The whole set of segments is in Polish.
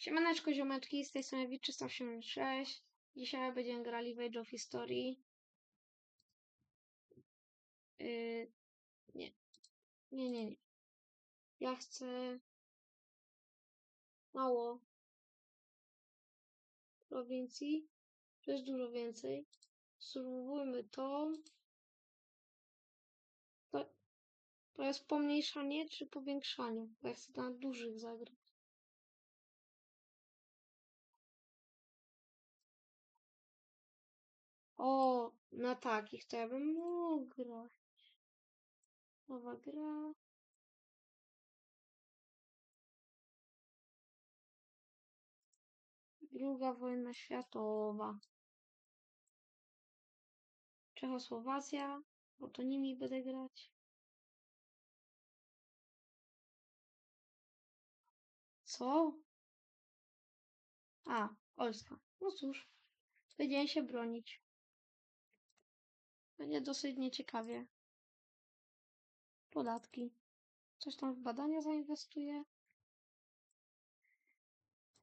Siemaneczko ziomeczki, z tej strony Witch386. Dzisiaj będziemy grali w Age of History. Yy, nie. Nie, nie, nie. Ja chcę mało prowincji. To jest dużo więcej. Spróbujmy to. To, to jest pomniejszanie czy powiększanie? Bo ja chcę na dużych zagrać. O, na takich to ja bym mógł grać. Nowa gra. Druga wojna światowa. Czechosłowacja, bo to nimi będę grać. Co? A, Polska. No cóż, będziemy się bronić. Będzie dosyć nieciekawie. Podatki. Coś tam w badania zainwestuję.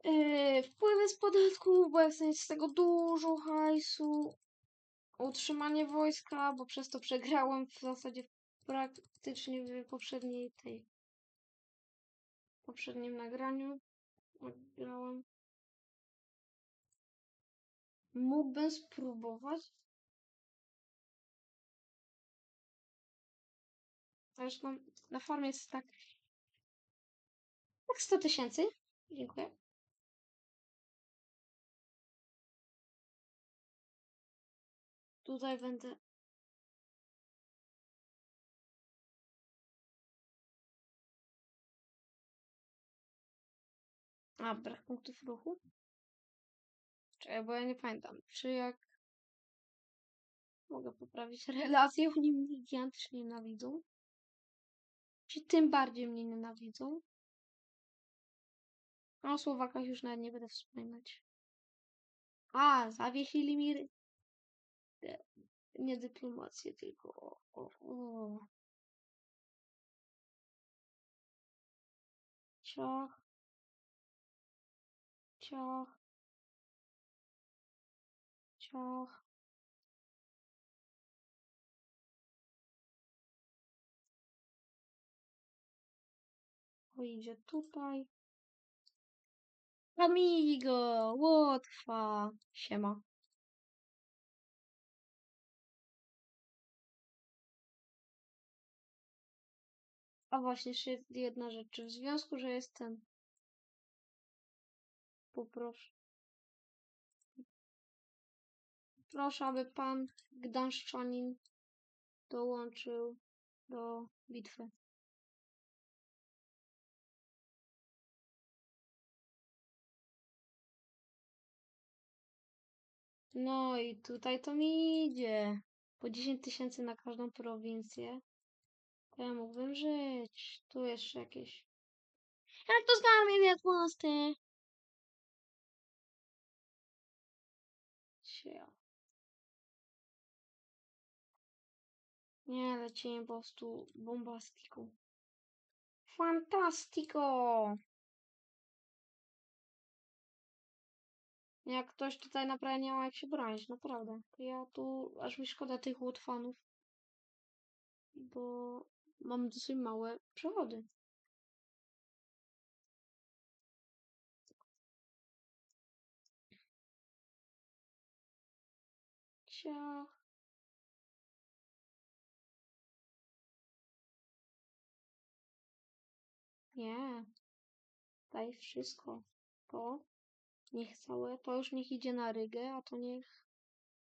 Yy, wpływy z podatków, bo mieć z tego dużo hajsu. Utrzymanie wojska, bo przez to przegrałem w zasadzie praktycznie w poprzedniej tej poprzednim nagraniu. Grałem. Mógłbym spróbować. Zresztą na farmie jest tak. Tak 100 tysięcy. Dziękuję. Tutaj będę. A, brak punktów ruchu? Czekaj, bo ja nie pamiętam. Czy jak mogę poprawić relacje, oni mnie gigantycznie nienawidzą? Czy tym bardziej mnie nienawidzą? A o Słowakach już nawet nie będę wspominać. A, zawiesili mi e, nie dyplomację, tylko o, o, o. Ciach. Ciach. Ciach. Idzie tutaj. Amigo, Łotwa. Siema. A właśnie, jeszcze jest jedna rzecz. W związku, że jestem... Poproszę. Proszę, aby pan Gdańszczanin dołączył do bitwy. No i tutaj to mi idzie. Po 10 tysięcy na każdą prowincję. To ja mógłbym żyć. Tu jeszcze jakieś. Jak to zgarnie wiatłosty? Cia. Nie, lecimy po prostu bombastiką. Fantastico! Jak ktoś tutaj naprawdę nie ma jak się bronić, naprawdę. Ja tu, aż mi szkoda tych łotwanów. Bo mam dosyć małe przewody. Ciach. Nie. Daj wszystko. To niech całe, to już niech idzie na Rygę, a to niech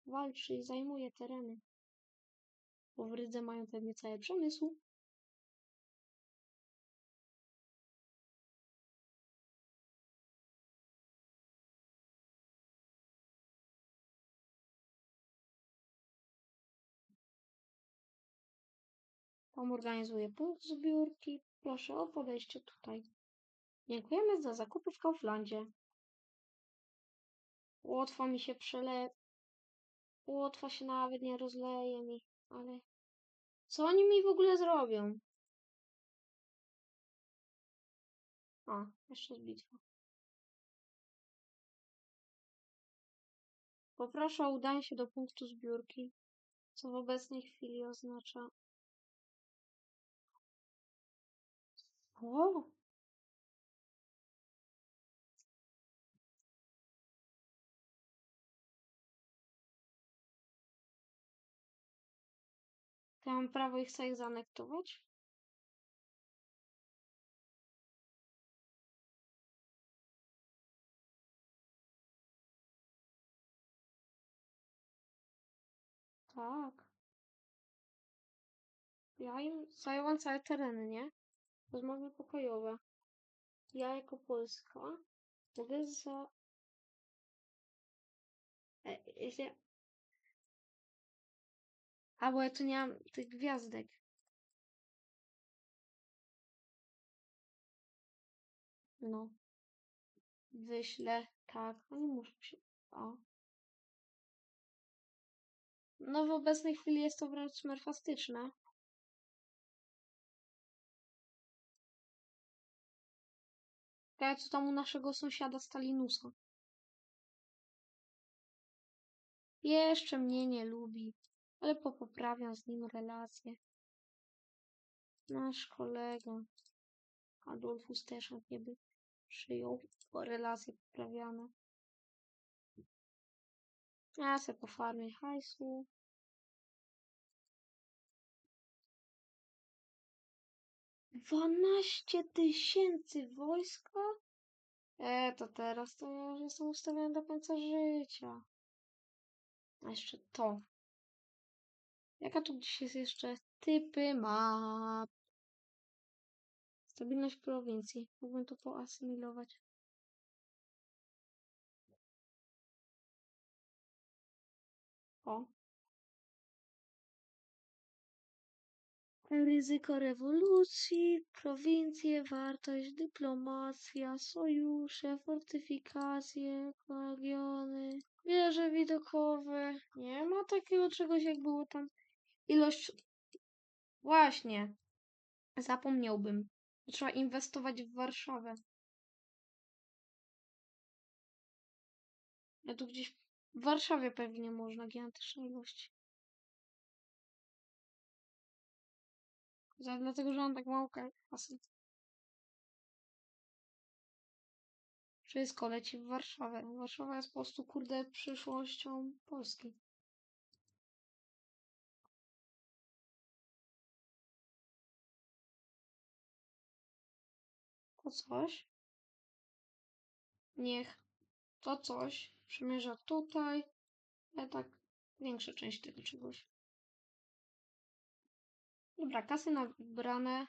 walczy i zajmuje tereny. Bo w Rydze mają pewnie cały przemysł. Tam organizuje punkt zbiórki. Proszę o podejście tutaj. Dziękujemy za zakupy w Kauflandzie. Łotwa mi się przele... Łotwa się nawet nie rozleje mi, ale... Co oni mi w ogóle zrobią? A, jeszcze jest bitwa. Poproszę o udanie się do punktu zbiórki, co w obecnej chwili oznacza... O! To ja mam prawo ich sobie zaanektować? Tak. Ja im zajęłam całe tereny, nie? Rozmowy pokojowe. Ja jako Polska mogę za... E, e, A, bo ja tu nie mam tych gwiazdek. No. Wyślę, tak. Oni muszą się... O. No w obecnej chwili jest to wręcz smerfastyczne. Tak co tam u naszego sąsiada Stalinusa. Jeszcze mnie nie lubi, ale popoprawiam z nim relacje. Nasz kolega Adolfus też chętnie przyjął relacje poprawiane. Ja se po farmie hajsu. Dwanaście tysięcy wojska? E, to teraz to ja już jestem ustawiony do końca życia. A jeszcze to. Jaka tu gdzieś jest jeszcze typy map? Stabilność prowincji. Mógłbym to poasymilować. O. Ryzyko rewolucji, prowincje, wartość, dyplomacja, sojusze, fortyfikacje, legiony, wieże widokowe. Nie ma takiego czegoś, jak było tam. Ilość. Właśnie. Zapomniałbym. Trzeba inwestować w Warszawę. Ja tu gdzieś w Warszawie pewnie można gigantyczne ilości. Dlatego, że mam tak mało kasy. Wszystko leci w Warszawę. Warszawa jest po prostu, kurde, przyszłością Polski. To coś. Niech to coś przymierza tutaj. Ale tak większa część tego czegoś. Dobra, kasy nabrane.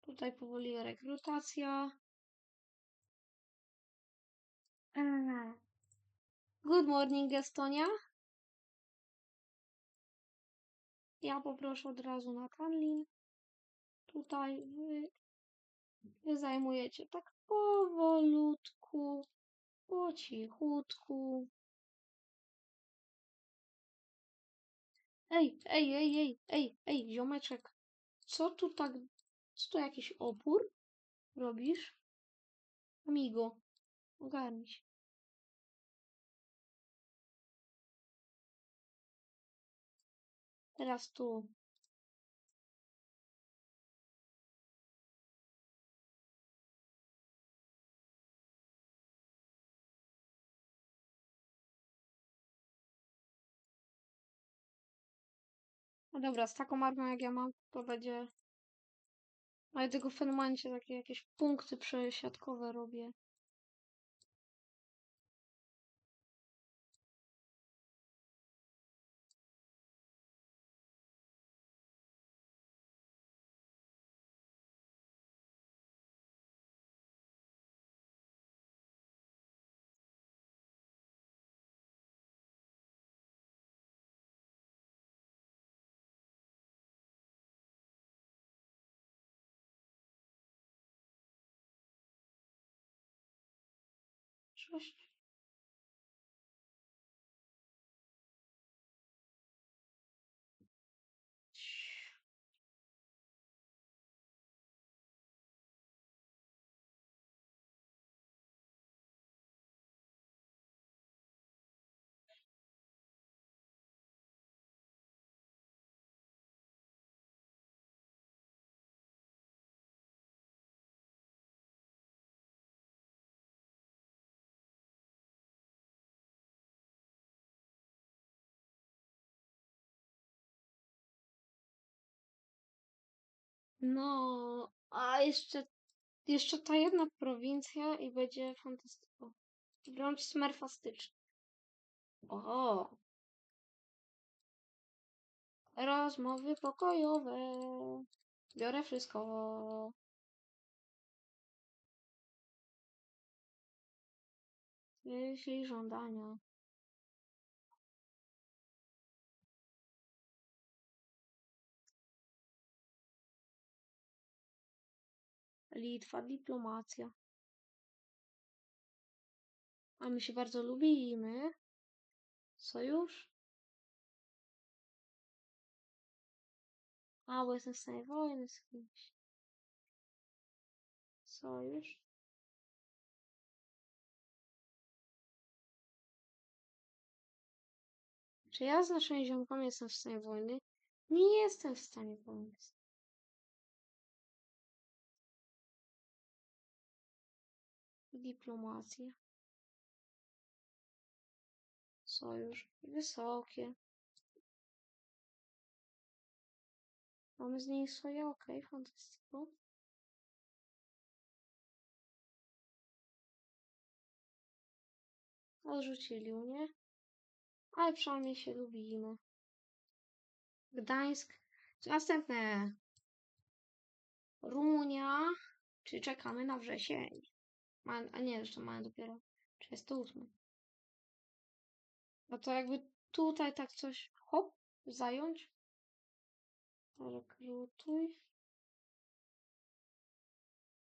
Tutaj powoli rekrutacja. Good morning, Estonia. Ja poproszę od razu na Kanlin. Tutaj zajmujecie tak powolutku, po cichutku. Ej, ej, ej, ej, ej, ej, ziomeczek. Co tu tak, co tu jakiś opór robisz? Amigo, ogarnij się. Teraz tu. No dobra, z taką armią jak ja mam, to będzie... Ale tylko w pewnym momencie takie jakieś punkty przesiadkowe robię. Shush. No, a jeszcze, jeszcze ta jedna prowincja i będzie fantastyko. Wręcz smerfastycznie. O! Rozmowy pokojowe. Biorę wszystko. Jeśli żądania. Litwa, dyplomacja. A my się bardzo lubimy. Sojusz? A, bo jestem w stanie wojny z kimś. Sojusz? Czy ja z naszymi ziomkami jestem w stanie wojny? Nie jestem w stanie wojny. Dyplomacja. Sojusz. Wysokie. Mamy z nimi swoje, okej, fantastyko. Odrzucili mnie. Ale przynajmniej się lubimy. Gdańsk. Następne. Rumunia. Czy czekamy na wrzesień? Ma, a nie, jeszcze mamy dopiero 38. No to jakby tutaj tak coś hop, zająć. Rekrutuj.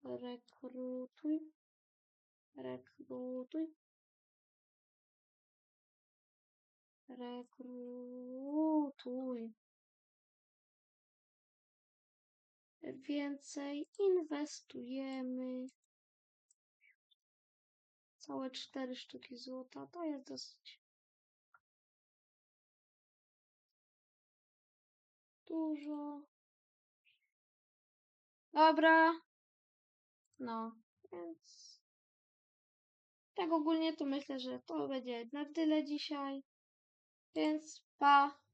Rekrutuj. Rekrutuj. Rekrutuj. Więcej inwestujemy. Całe cztery sztuki złota. To jest dosyć dużo. Dobra. No, więc tak ogólnie to myślę, że to będzie na tyle dzisiaj. Więc pa.